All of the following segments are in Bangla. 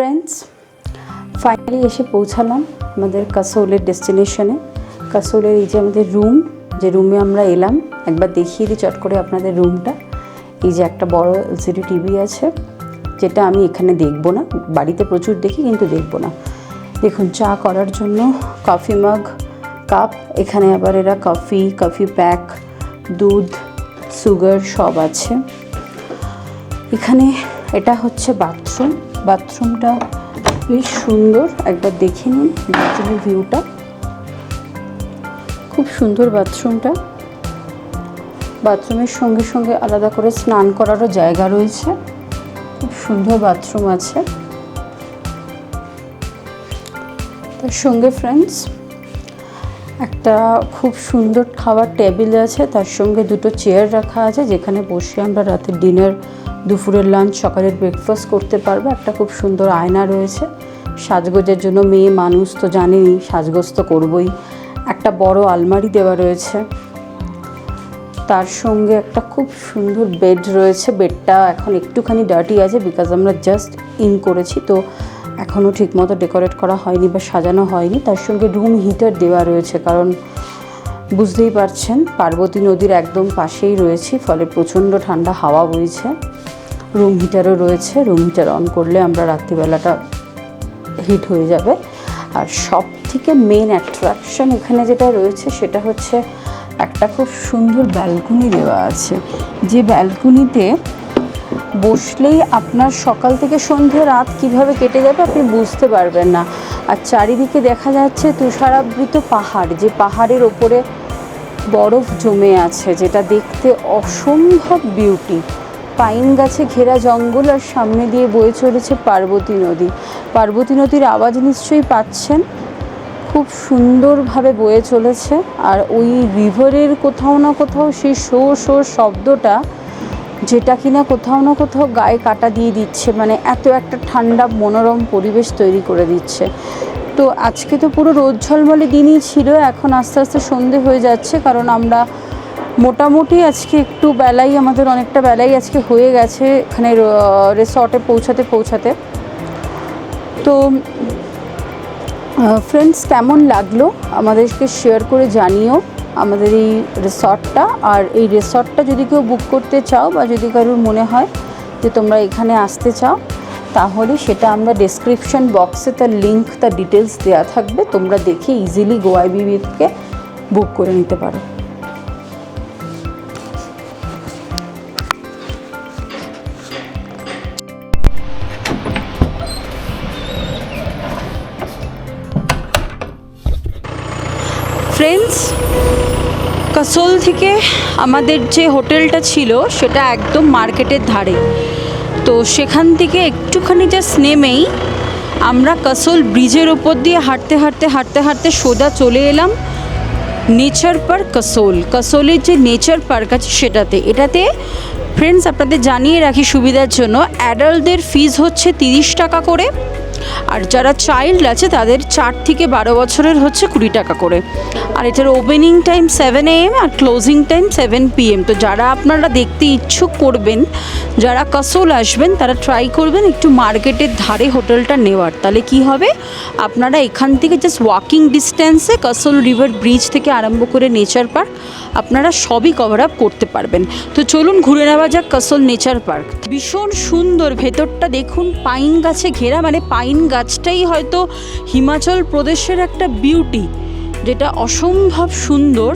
ফ্রেন্ডস ফাইনালি এসে পৌঁছালাম আমাদের কাসোলের ডেস্টিনেশনে কাসোলের এই যে আমাদের রুম যে রুমে আমরা এলাম, একবার দেখিয়ে দিই, চট করে আপনাদের রুমটা এই যে একটা বড় এলসিডি টিভি আছে, যেটা আমি এখানে দেখব না। বাড়িতে প্রচুর দেখি, কিন্তু দেখব না। দেখুন, চা করার জন্য কফি মাগ কাপ এখানে আবার এরা কফি কফি প্যাক দুধ সুগার সব আছে। এখানে এটা হচ্ছে বাথরুম বাথরুমটা বেশ সুন্দর। একবার দেখে নিন বাথরুমের ভিউটা। খুব সুন্দর বাথরুমটা। বাথরুমের সঙ্গে সঙ্গে আলাদা করে স্নান করারও জায়গা রয়েছে। খুব সুন্দর বাথরুম আছে। তার সঙ্গে ফ্রেন্ডস একটা খুব সুন্দর খাওয়ার টেবিল আছে, তার সঙ্গে দুটো চেয়ার রাখা আছে, যেখানে বসে আমরা রাতের ডিনার, দুপুরের লাঞ্চ, সকালের ব্রেকফাস্ট করতে পারব। একটা খুব সুন্দর আয়না রয়েছে। সাজগোজের জন্য মেয়ে মানুষ তো জানেনই সাজগোজ তো করবই। একটা বড় আলমারি দেওয়া রয়েছে। তার সঙ্গে একটা খুব সুন্দর বেড রয়েছে। বেডটা এখন একটুখানি ডার্টি আছে বিকজ আমরা জাস্ট ইন করেছি। তো এখনও ঠিকমতো ডেকোরেট করা হয়নি বা সাজানো হয়নি। তার সঙ্গে রুম হিটার দেওয়া রয়েছে, কারণ বুঝতেই পারছেন, পার্বতী নদীর একদম পাশেই রয়েছি, ফলে প্রচণ্ড ঠান্ডা হাওয়া বইছে। রুম হিটারও রয়েছে, রুম হিটার অন করলে আমরা রাত্রিবেলাটা হিট হয়ে যাবে। আর সব থেকে মেন অ্যাট্রাকশন এখানে যেটা রয়েছে, সেটা হচ্ছে একটা খুব সুন্দর ব্যালকনি দেওয়া আছে। যে ব্যালকনিতে বসলেই আপনার সকাল থেকে সন্ধে, রাত কীভাবে কেটে যাবে আপনি বুঝতে পারবেন না। আর চারিদিকে দেখা যাচ্ছে তুষারাবৃত পাহাড়, যে পাহাড়ের ওপরে বরফ জমে আছে, যেটা দেখতে অসম্ভব বিউটি পাইন গাছে ঘেরা জঙ্গল আর সামনে দিয়ে বয়ে চলেছে পার্বতী নদী। পার্বতী নদীর আওয়াজ নিশ্চয়ই পাচ্ছেন। খুব সুন্দরভাবে বয়ে চলেছে। আর ওই রিভারের কোথাও না কোথাও সেই শো শো শব্দটা যেটা কিনা কোথাও না কোথাও গায়ে কাটা দিয়ে দিচ্ছে মানে এত একটা ঠান্ডা, মনোরম পরিবেশ তৈরি করে দিচ্ছে। তো আজকে তো পুরো রোদ ঝলমলে দিনই ছিল, এখন আস্তে আস্তে সন্ধে হয়ে যাচ্ছে, কারণ আমরা মোটামুটি আজকে একটু বেলাই, আমাদের অনেকটা বেলাই আজকে হয়ে গেছে এখানে রিসর্টে পৌঁছাতে পৌঁছাতে। তো ফ্রেন্ডস কেমন লাগল আমাদেরকে শেয়ার করে জানিও। আমাদের এই রিসর্টটা। আর এই রিসর্টটা যদি কেউ বুক করতে চাও বা যদি কারোর মনে হয় যে তোমরা এখানে আসতে চাও, তাহলে সেটা আমরা ডেসক্রিপশন বক্সে তার লিঙ্ক তার ডিটেলস দেওয়া থাকবে। তোমরা দেখে ইজিলি গোয়াই বিবিকে বুক করে নিতে পারো। ফ্রেন্ডস কাসোল থেকে আমাদের যে হোটেলটা ছিল, সেটা একদম মার্কেটের ধারে। তো সেখান থেকে একটুখানি জাস্ট নেমেই আমরা কাসোল ব্রিজের ওপর দিয়ে হাঁটতে হাঁটতে হাঁটতে হাঁটতে সোজা চলে এলাম নেচার পার্ক কাসোল। কাসোলের যে নেচার পার্ক আছে সেটাতে। এটাতে ফ্রেন্ডস আপনাদের জানিয়ে রাখি সুবিধার জন্য অ্যাডাল্টদের ফিজ হচ্ছে তিরিশ টাকা করে। আর যারা চাইল্ড আছে, তাদের চার থেকে বারো বছরের হচ্ছে কুড়ি টাকা করে। আর এটার ওপেনিং টাইম সেভেন এম আর ক্লোজিং টাইম সেভেন পিএম তো যারা আপনারা দেখতে ইচ্ছুক করবেন, যারা কাসোল আসবেন, তারা ট্রাই করবেন একটু মার্কেটের ধারে হোটেলটা নেওয়ার। তাহলে কি হবে? আপনারা এখান থেকে জাস্ট ওয়াকিং ডিস্টেন্সে কাসোল রিভার ব্রিজ থেকে আরম্ভ করে নেচার পার্ক আপনারা সবই কভার আপ করতে পারবেন। তো চলুন ঘুরে নেওয়া যাক কাসোল নেচার পার্ক ভীষণ সুন্দর, ভেতরটা দেখুন পাইন গাছে ঘেরা মানে পাইন গাছটাই হয়তো হিমাচল প্রদেশের একটা বিউটি যেটা অসম্ভব সুন্দর,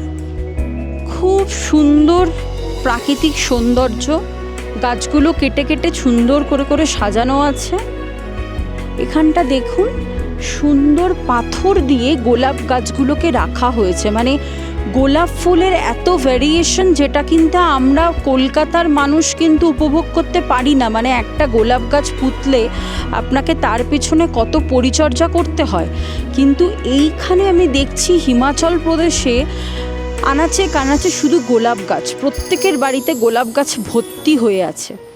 খুব সুন্দর প্রাকৃতিক সৌন্দর্য, গাছগুলো কেটে কেটে সুন্দর করে করে সাজানো আছে। এখানটা দেখুন সুন্দর পাথর দিয়ে গোলাপ গাছগুলোকে রাখা হয়েছে। মানে গোলাপ ফুলের এত ভ্যারিয়েশন যেটা কিন্তু আমরা কলকাতার মানুষ কিন্তু উপভোগ করতে পারি না। মানে একটা গোলাপ গাছ পুতলে আপনাকে তার পেছনে কত পরিচর্যা করতে হয়। কিন্তু এইখানে আমি দেখছি হিমাচল প্রদেশে আনাচে কানাচে শুধু গোলাপ গাছ। প্রত্যেকের বাড়িতে গোলাপ গাছ ভর্তি হয়ে আছে।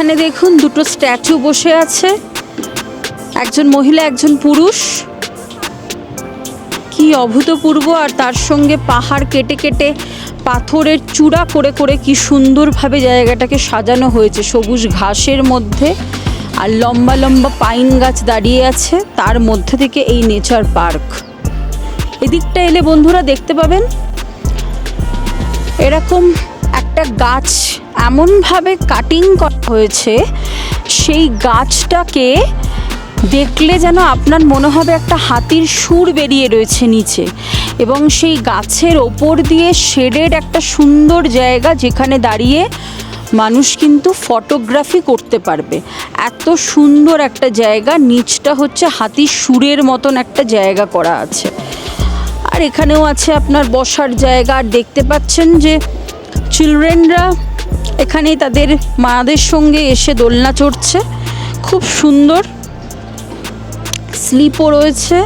এখানে দেখুন দুটো স্ট্যাচু বসে আছে। একজন মহিলা, একজন পুরুষ। কি অভূতপূর্ব, আর তার সঙ্গে পাহাড় কেটে কেটে পাথরের চূড়া করে করে কি সুন্দরভাবে জায়গাটাকে সাজানো হয়েছে, সবুজ ঘাসের মধ্যে। আর লম্বা লম্বা পাইন গাছ দাঁড়িয়ে আছে, তার মধ্যে থেকে এই নেচার পার্ক। এদিকটা এলে বন্ধুরা দেখতে পাবেন। এরকম একটা গাছ এমনভাবে কাটিং করা হয়েছে, সেই গাছটাকে দেখলে যেন আপনার মনে হবে একটা হাতির সুর বেরিয়ে রয়েছে নিচে এবং সেই গাছের ওপর দিয়ে শেডের একটা সুন্দর জায়গা যেখানে দাঁড়িয়ে মানুষ কিন্তু ফটোগ্রাফি করতে পারবে। এত সুন্দর একটা জায়গা, নিচটা হচ্ছে হাতির সুরের মতন একটা জায়গা করা আছে। আর এখানেও আছে আপনার বসার জায়গা, আর দেখতে পাচ্ছেন যে চিলড্রেনরা এখানে তাদের মাদের সঙ্গে এসে দোলনা চড়ছে। খুব সুন্দর। স্লিপও রয়েছে।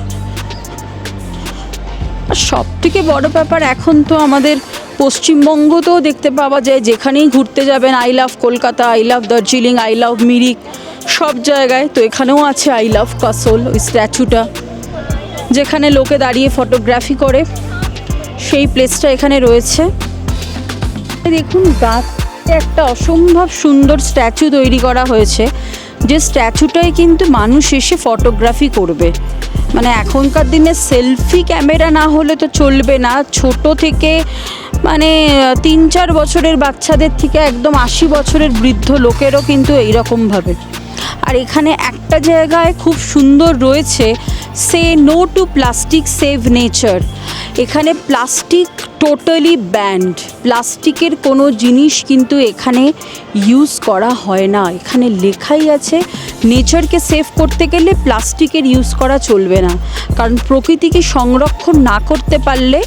আর সব থেকে বড় ব্যাপার, এখন তো আমাদের পশ্চিমবঙ্গতেও দেখতে পাওয়া যায়, যেখানেই ঘুরতে যাবেন I love Kolkata I love Darjeeling I love Mirik, সব জায়গায় তো এখানেও আছে আই লাভ কাসল ওই স্ট্যাচুটা যেখানে লোকে দাঁড়িয়ে ফটোগ্রাফি করে। সেই প্লেসটা এখানে রয়েছে। দেখুন, গাছ একটা অসম্ভব সুন্দর স্ট্যাচু তৈরি করা হয়েছে। যে স্ট্যাচুটাই কিন্তু মানুষ এসে ফটোগ্রাফি করবে। মানে এখনকার দিনে সেলফি ক্যামেরা না হলে তো চলবে না। ছোট থেকে মানে তিন চার বছরের বাচ্চাদের থেকে একদম আশি বছরের বৃদ্ধ লোকেরও কিন্তু এইরকমভাবে। আর এখানে একটা জায়গায় খুব সুন্দর রয়েছে say no to plastic save nature এখানে প্লাস্টিক টোটালি ব্যান্ড প্লাস্টিকের কোনো জিনিস কিন্তু এখানে ইউজ করা হয় না। এখানে লেখাই আছে নেচারকে সেভ করতে গেলে প্লাস্টিকের ইউজ করা চলবে না। কারণ প্রকৃতিকে সংরক্ষণ না করতে পারলে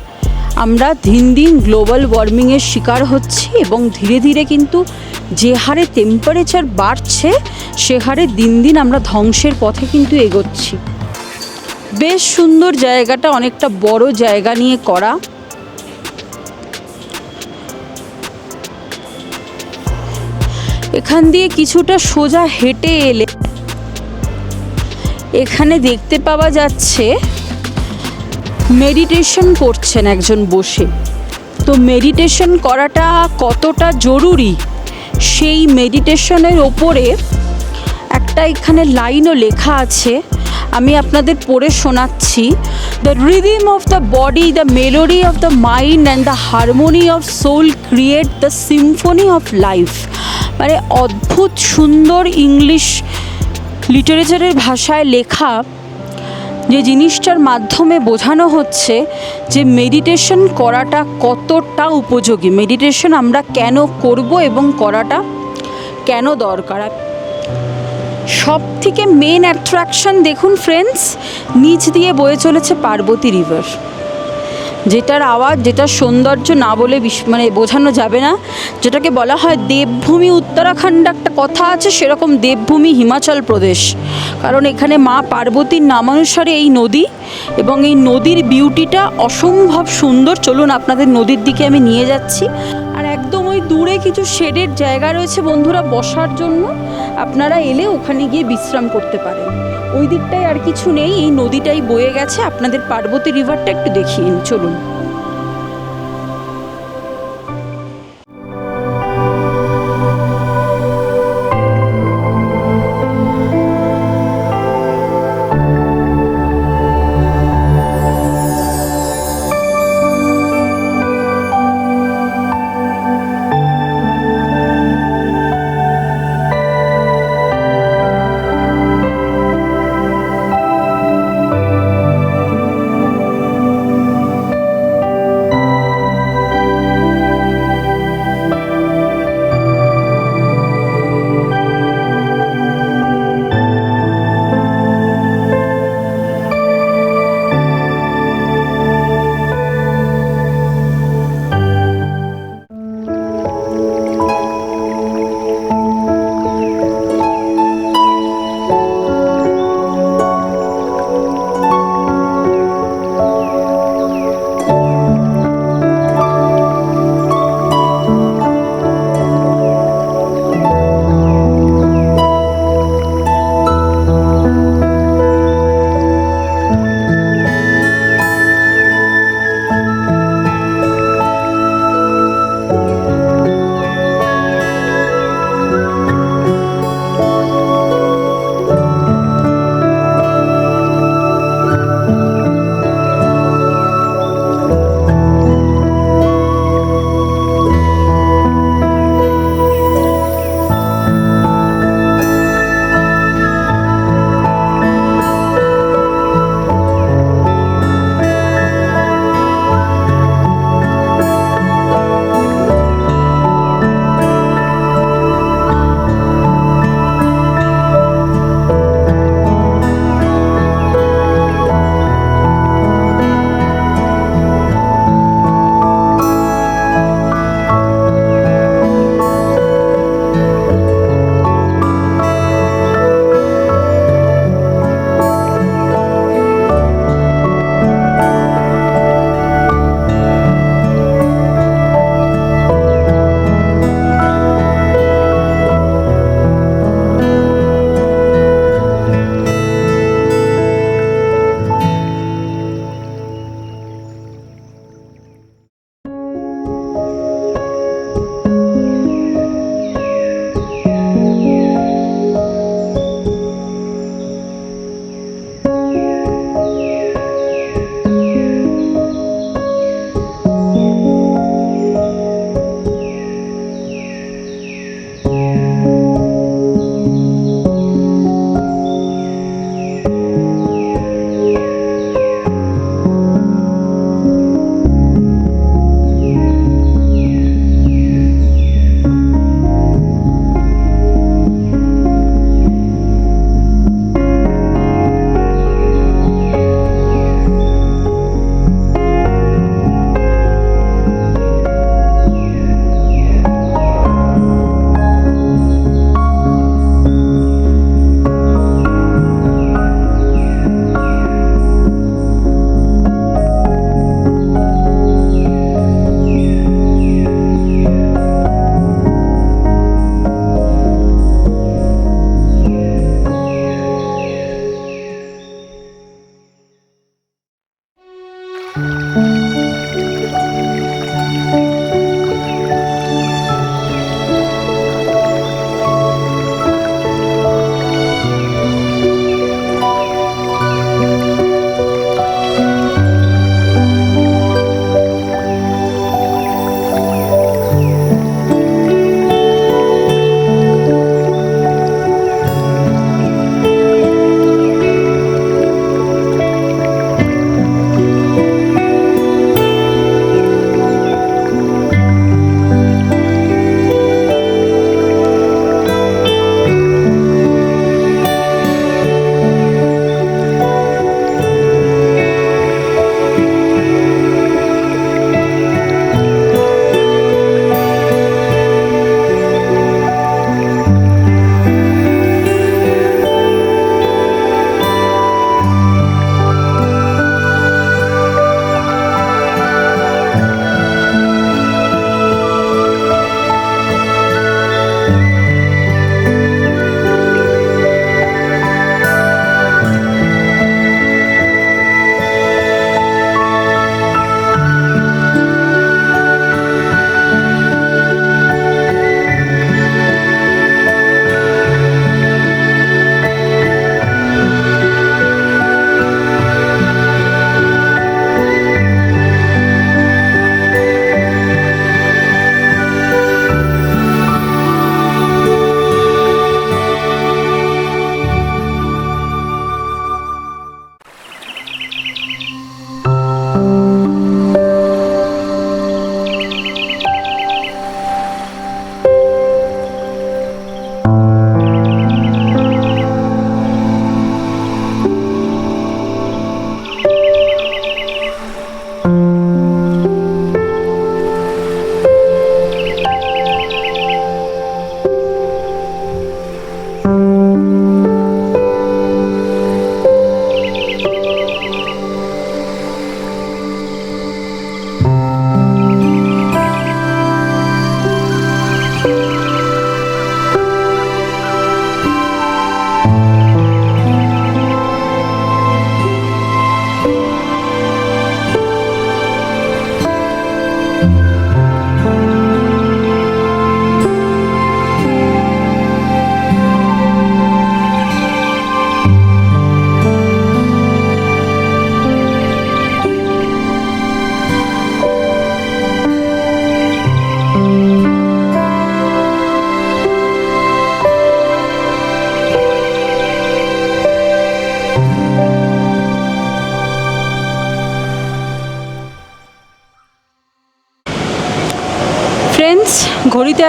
আমরা দিন দিন গ্লোবাল ওয়ার্মিংয়ের শিকার হচ্ছি এবং ধীরে ধীরে কিন্তু যে হারে টেম্পারেচার বাড়ছে, সে হারে দিন দিন আমরা ধ্বংসের পথে কিন্তু এগোচ্ছি। বেশ সুন্দর জায়গাটা, অনেকটা বড় জায়গা নিয়ে করা। এখান দিয়ে কিছুটা সোজা হেঁটে এলে এখানে দেখতে পাওয়া যাচ্ছে মেডিটেশন করছেন একজন বসে। তো মেডিটেশন করাটা কতটা জরুরি? সেই মেডিটেশনের ওপরে একটা এখানে লাইনও লেখা আছে। আমি আপনাদের পড়ে শোনাচ্ছি the rhythm of the body the melody of the mind and the harmony of soul create the symphony of life মানে অদ্ভুত সুন্দর ইংলিশ লিটারেচারের ভাষায় লেখা যে জিনিসটার মাধ্যমে বোঝানো হচ্ছে যে মেডিটেশন করাটা কতটা উপযোগী। মেডিটেশন আমরা কেন করব এবং করাটা কেন দরকার? সব থেকে মেন অ্যাট্রাকশন দেখুন ফ্রেন্ডস নিচ দিয়ে বয়ে চলেছে পার্বতী রিভার যেটার আওয়াজ, যেটার সৌন্দর্য না বলে মানে বোঝানো যাবে না। যেটাকে বলা হয় দেবভূমি, উত্তরাখণ্ড একটা কথা আছে, সেরকম দেবভূমি হিমাচল প্রদেশ। কারণ এখানে মা পার্বতীর নামানুসারে এই নদী এবং এই নদীর বিউটিটা অসম্ভব সুন্দর। চলুন আপনাদের নদীর দিকে আমি নিয়ে যাচ্ছি। দূরে কিছু শেডের জায়গা রয়েছে বন্ধুরা বসার জন্য। আপনারা এলে ওখানে গিয়ে বিশ্রাম করতে পারেন। ওই দিকটায় আর কিছু নেই, এই নদীটাই বয়ে গেছে। আপনাদের পার্বতী রিভারটা একটু দেখিয়ে চলুন।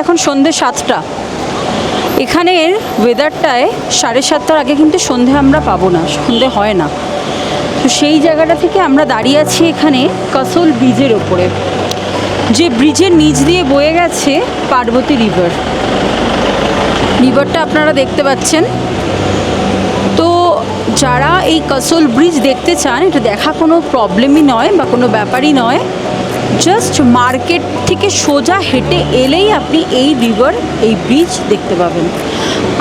এখন সন্ধে সাতটা। এখানের ওয়েদারটায় সাড়ে সাতটার আগে কিন্তু সন্ধে আমরা পাবো না, সন্ধে হয় না। তো সেই জায়গাটা থেকে আমরা দাঁড়িয়ে আছি এখানে কাসল ব্রিজের ওপরে। যে ব্রিজের নিচ দিয়ে বয়ে গেছে পার্বতী রিভার রিভারটা আপনারা দেখতে পাচ্ছেন। তো যারা এই কাসল ব্রিজ দেখতে চান, এটা দেখা কোনো প্রবলেমই নয় বা কোনো ব্যাপারই নয়। জাস্ট মার্কেট থেকে সোজা হেঁটে এলেই আপনি এই রিভার এই ব্রিজ দেখতে পাবেন।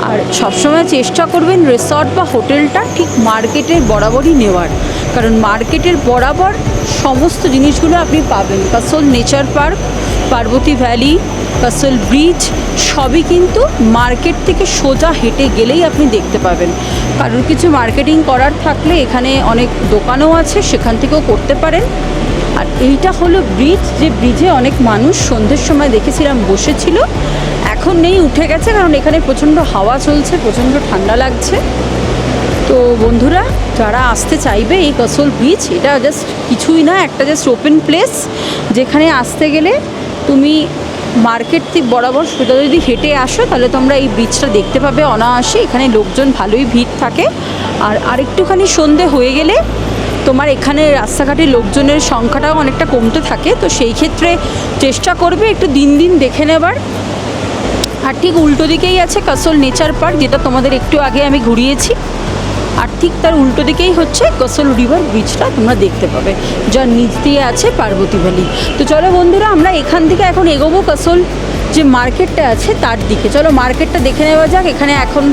আর সবসময় চেষ্টা করবেন রিসর্ট বা হোটেলটা ঠিক মার্কেটের বরাবরই নেওয়ার। কারণ মার্কেটের বরাবর সমস্ত জিনিসগুলো আপনি পাবেন। Castle nature park Parvati valley castle bridge সবই কিন্তু মার্কেট থেকে সোজা হেঁটে গেলেই আপনি দেখতে পাবেন। কারোর কিছু মার্কেটিং করার থাকলে এখানে অনেক দোকানও আছে, সেখান থেকেও করতে পারেন। আর এইটা হলো ব্রিজ যে ব্রিজে অনেক মানুষ সন্ধ্যের সময় দেখেছিলাম বসেছিল। এখন নেই, উঠে গেছে, কারণ এখানে প্রচণ্ড হাওয়া চলছে, প্রচণ্ড ঠান্ডা লাগছে। তো বন্ধুরা, যারা আসতে চাইবে এই কসল ব্রিজ এটা জাস্ট কিছুই না, একটা জাস্ট ওপেন প্লেস যেখানে আসতে গেলে তুমি মার্কেট থেকে বরাবর সোজা যদি হেঁটে আসো, তাহলে তোমরা এই ব্রিজটা দেখতে পাবে অনায়াসে, এখানে লোকজন ভালোই ভিড় থাকে। আর আরেকটুখানি সন্ধে হয়ে গেলে তোমার এখানে রাস্তাঘাটে লোকজনের সংখ্যাটাও অনেকটা কমতে থাকে, তো সেই ক্ষেত্রে চেষ্টা করবে একটু দিন দিন দেখে নেবার। আর ঠিক উল্টো দিকেই আছে কাসল নেচার পার্ক যেটা তোমাদের একটু আগে আমি ঘুরিয়েছি। আর ঠিক তার উল্টো দিকেই হচ্ছে কসল রিভার ব্রিজটা তোমরা দেখতে পাবে, যার নিচ দিয়ে আছে পার্বতী ভ্যালি তো চলো বন্ধুরা, আমরা এখান থেকে এখন এগোবো কসল যে মার্কেটটা আছে তার দিকে। চলো মার্কেটটা দেখে নেওয়া যাক, এখানে এখন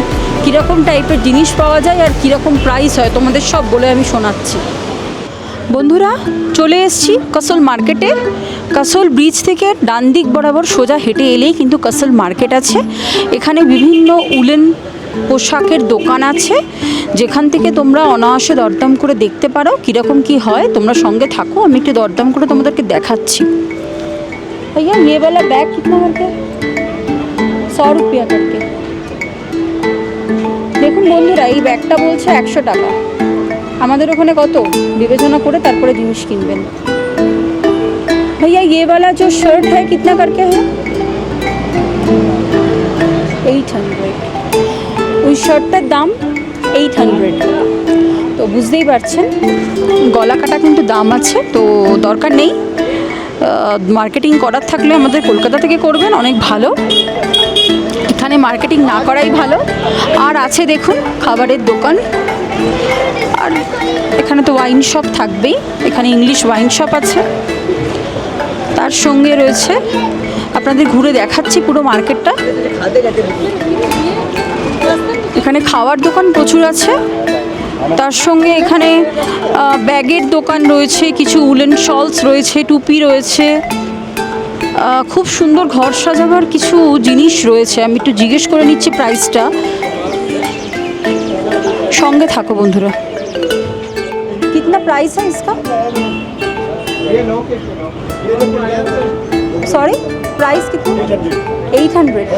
কীরকম টাইপের জিনিস পাওয়া যায় আর কীরকম প্রাইস হয়। তোমাদের সব বলে আমি শোনাচ্ছি। বন্ধুরা চলে এসেছি কাসল মার্কেটে কাসল ব্রিজ থেকে ডান দিক বরাবর সোজা হেঁটে এলেই কিন্তু কাসল মার্কেট আছে এখানে বিভিন্ন উলেন পোশাকের দোকান আছে যেখান থেকে তোমরা অনায়াসে দরদাম করে দেখতে পারো কীরকম কি হয় তোমরা সঙ্গে থাকো আমি একটু দরদাম করে তোমাদেরকে দেখাচ্ছি भैया ये वाला बैग कितना करके सौ रुपया करके দেখুন বন্ধুরা এই ব্যাগটা বলছে একশো টাকা আমাদের ওখানে কত বিবেচনা করে তারপরে জিনিস কিনবেন भैया ये वाला जो शर्ट है कितना करके है এইট হান্ড্রেড ওই শার্টটার দাম এইট হান্ড্রেড তো বুঝতেই পারছেন গলা কাটা কিন্তু দাম আছে তো দরকার নেই মার্কেটিং করার থাকলে আমাদের কলকাতা থেকে করবেন অনেক ভালো এখানে মার্কেটিং না করাই ভালো আর আছে দেখুন খাবারের দোকান আর এখানে তো ওয়াইন শপ থাকবেই। এখানে ইংলিশ ওয়াইন শপ আছে। তার সঙ্গে রয়েছে, আপনাদের ঘুরে দেখাচ্ছি পুরো মার্কেটটা। এখানে খাওয়ার দোকান প্রচুর আছে। তার সঙ্গে এখানে ব্যাগের দোকান রয়েছে, কিছু উলেন শলস রয়েছে, টুপি রয়েছে। খুব সুন্দর ঘর সাজাবার কিছু জিনিস রয়েছে। আমি একটু জিজ্ঞেস করে নিচ্ছি প্রাইসটা সঙ্গে থাকো বন্ধুরা। কিতনা প্রাইস है इसका सॉरी प्राइस कितना এইট হান্ড্রেড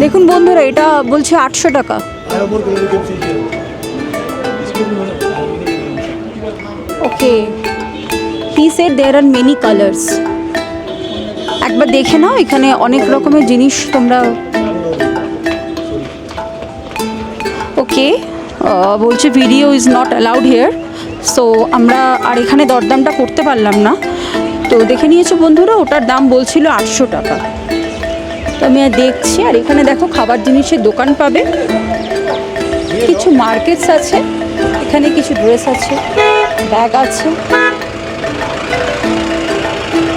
দেখুন বন্ধুরা এটা বলছে আটশো টাকা okay he said there are many colours একবার দেখে নাও এখানে অনেক রকমের জিনিস তোমরা ওকে বলছে video is not allowed here so আমরা আর এখানে দরদামটা করতে পারলাম না। তো দেখে নিয়েছো বন্ধুরা, ওটার দাম বলছিল আটশো টাকা। তো আমি আর দেখছি, আর এখানে দেখো খাবার জিনিসের দোকান পাবে। কিছু মার্কেটস আছে, এখানে কিছু ড্রেস আছে ব্যাগ আছে।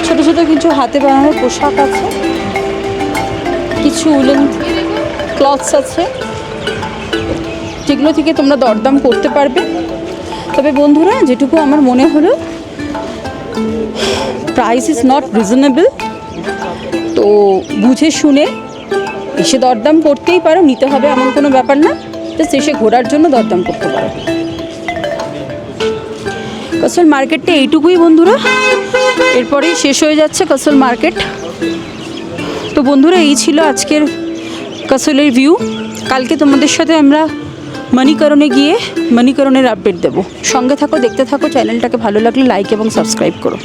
ছোট ছোট কিছু হাতে বানানোর পোশাক আছে। কিছু উলেন ক্লথস আছে। যেগুলো থেকে তোমরা দরদাম করতে পারবে। তবে বন্ধুরা, যেটুকু আমার মনে হলো প্রাইস ইজ নট রিজনেবল তো বুঝে শুনে এসে দরদাম করতেই পারো, নিতে হবে এমন কোনো ব্যাপার না। জাস্ট এসে ঘোরার জন্য দরদাম করতে পারো। কসল মার্কেটটা এইটুকুই বন্ধুরা। এরপরেই শেষ হয়ে যাচ্ছে কসল মার্কেট। তো বন্ধুরা, এই ছিল আজকের কাসলের ভিউ কালকে তোমাদের সাথে আমরা মণিকরণে গিয়ে মণিকরণের আপডেট দেবো। সঙ্গে থাকো, দেখতে থাকো চ্যানেলটাকে ভালো লাগলে লাইক এবং সাবস্ক্রাইব করো।